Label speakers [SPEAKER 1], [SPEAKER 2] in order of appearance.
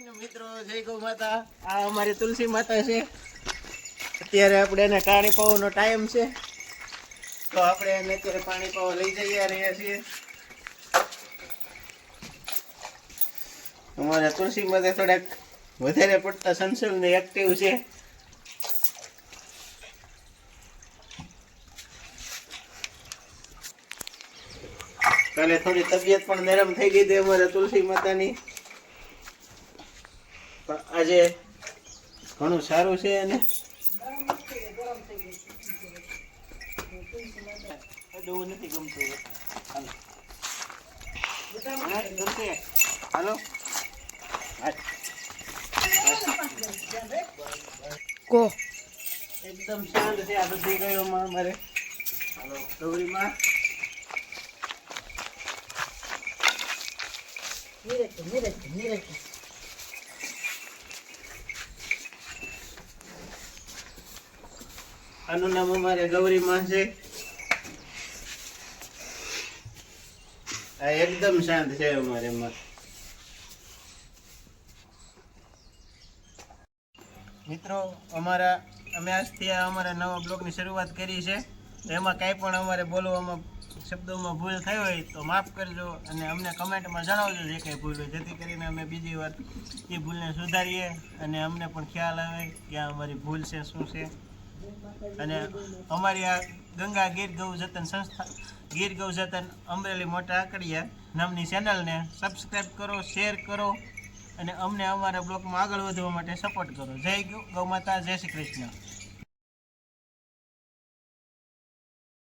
[SPEAKER 1] કૃષ્ણ મિત્રો, જય ગૌ માતા. આ અમારી તુલસી માતા છે. અત્યારે આપણે એને પાણી પાવાનો ટાઈમ છે. તો આપણે એને અત્યારે પાણી પાવા લઈ જઈએ રહ્યા છીએ. અમારા તુલસી માતા થોડાક વધારે પડતા સંસલ ને એક્ટિવ છે. કાલે થોડી તબિયત પણ નરમ થઈ ગઈ હતી અમારા તુલસી માતાની. પણ આજે ઘણું સારું છે અને ડોવું નથી ગમતું હાલો ગમશે હાલો
[SPEAKER 2] કો.
[SPEAKER 1] એકદમ શાંત છે આ બધી ગયોમાં અમારે. હાલો ગૌરીમાં.
[SPEAKER 2] નિરજ નિરજ નિરજ
[SPEAKER 1] આનું નામ અમારે ગૌરીમાં છે. આ એકદમ શાંત છે અમારે એમાં મિત્રો, અમારા, અમે આજથી આ અમારા નવા બ્લોગની શરૂઆત કરી છે. એમાં કાંઈ પણ અમારે બોલવામાં, શબ્દોમાં ભૂલ થઈ હોય તો માફ કરજો અને અમને કમેન્ટમાં જણાવજો જે કંઈ ભૂલ હોય. જેથી કરીને અમે બીજી વાર એ ભૂલને સુધારીએ અને અમને પણ ખ્યાલ આવે કે આ અમારી ભૂલ છે, શું છે. અને અમારી આ ગંગા ગીર ગૌ જતન સંસ્થા, ગીર ગૌ જતન અમરેલી મોટા આકડિયા નામની ચેનલને સબસ્ક્રાઈબ કરો શેર કરો અને અમને અમારા બ્લોગમાં આગળ વધવા માટે સપોર્ટ કરો. જય ગૌ માતા, જય શ્રી કૃષ્ણ.